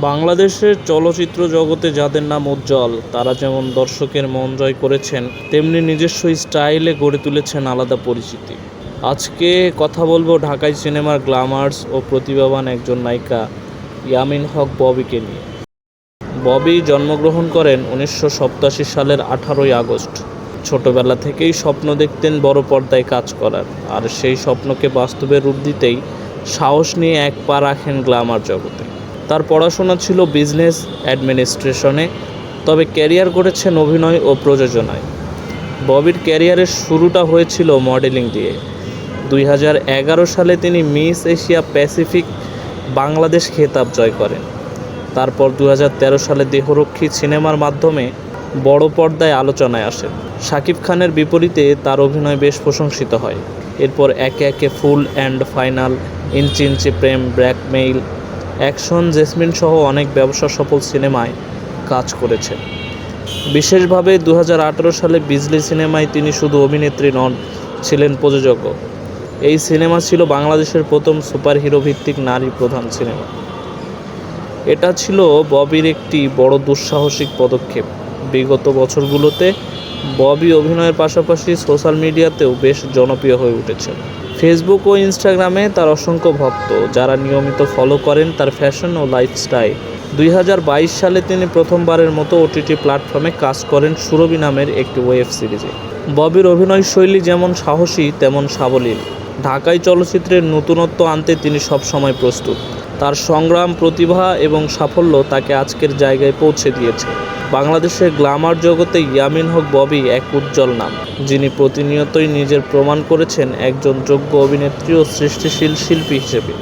বাংলাদেশের চলচ্চিত্র জগতে যাদের নাম উজ্জ্বল, তারা যেমন দর্শকের মন জয় করেছেন, তেমনি নিজস্ব স্টাইলে গড়ে তুলেছেন আলাদা পরিচিতি। আজকে কথা বলব ঢাকাই সিনেমার গ্ল্যামার্স ও প্রতিভাবান একজন নায়িকা ইয়ামিন হক ববিকে নিয়ে। ববি জন্মগ্রহণ করেন উনিশশো সালের আঠারোই আগস্ট। ছোটবেলা থেকেই স্বপ্ন দেখতেন বড় পর্দায় কাজ করার, আর সেই স্বপ্নকে বাস্তবে রূপ দিতেই সাহস নিয়ে এক পা রাখেন গ্ল্যামার জগতে। তার পড়াশোনা ছিল বিজনেস অ্যাডমিনিস্ট্রেশনে, তবে ক্যারিয়ার গড়েছেন অভিনয় ও প্রযোজনায়। ববির ক্যারিয়ারের শুরুটা হয়েছিল মডেলিং দিয়ে। দুই হাজার এগারো সালে তিনি মিস এশিয়া প্যাসিফিক বাংলাদেশ খেতাব জয় করেন। তারপর দুই হাজার তেরো সালে দেহরক্ষী সিনেমার মাধ্যমে বড় পর্দায় আলোচনায় আসেন। শাকিব খানের বিপরীতে তার অভিনয় বেশ প্রশংসিত হয়। এরপর একে একে full and final, Inchi Inchi Prem, blackmail action, Jasmine সহ অনেক ব্যবসা সফল সিনেমায় কাজ করেছেন। বিশেষভাবে দু হাজার আঠেরো সালে বিজলি সিনেমায় তিনি শুধু অভিনেত্রী নন, ছিলেন প্রযোজকও এই সিনেমা ছিল বাংলাদেশের প্রথম সুপারহিরো ভিত্তিক নারী প্রধান সিনেমা। এটা ছিল ববির একটি বড় দুঃসাহসিক পদক্ষেপ। বিগত বছরগুলোতে ববি অভিনয়ের পাশাপাশি সোশ্যাল মিডিয়াতেও বেশ জনপ্রিয় হয়ে উঠেছেন। ফেসবুক ও ইনস্টাগ্রামে তার অসংখ্য ভক্ত, যারা নিয়মিত ফলো করেন তার ফ্যাশন ও লাইফস্টাইল দুই হাজার বাইশ সালে তিনি প্রথমবারের মতো ওটিটি প্ল্যাটফর্মে কাজ করেন সুরভি নামের একটি ওয়েব সিরিজে ববির অভিনয় শৈলী যেমন সাহসী, তেমন সাবলীল। ঢাকাই চলচ্চিত্রের নতুনত্ব আনতে তিনি সবসময় প্রস্তুত। তার সংগ্রাম, প্রতিভা এবং সাফল্য তাকে আজকের জায়গায় পৌঁছে দিয়েছে। বাংলাদেশের গ্লামার জগতে ইয়ামিন হক ববি এক উজ্জ্বল নাম। যিনি প্রতিনিয়তই নিজের প্রমাণ করেছেন একজন যোগ্য অভিনেত্রী ও সৃষ্টিশীল শিল্পী হিসেবে।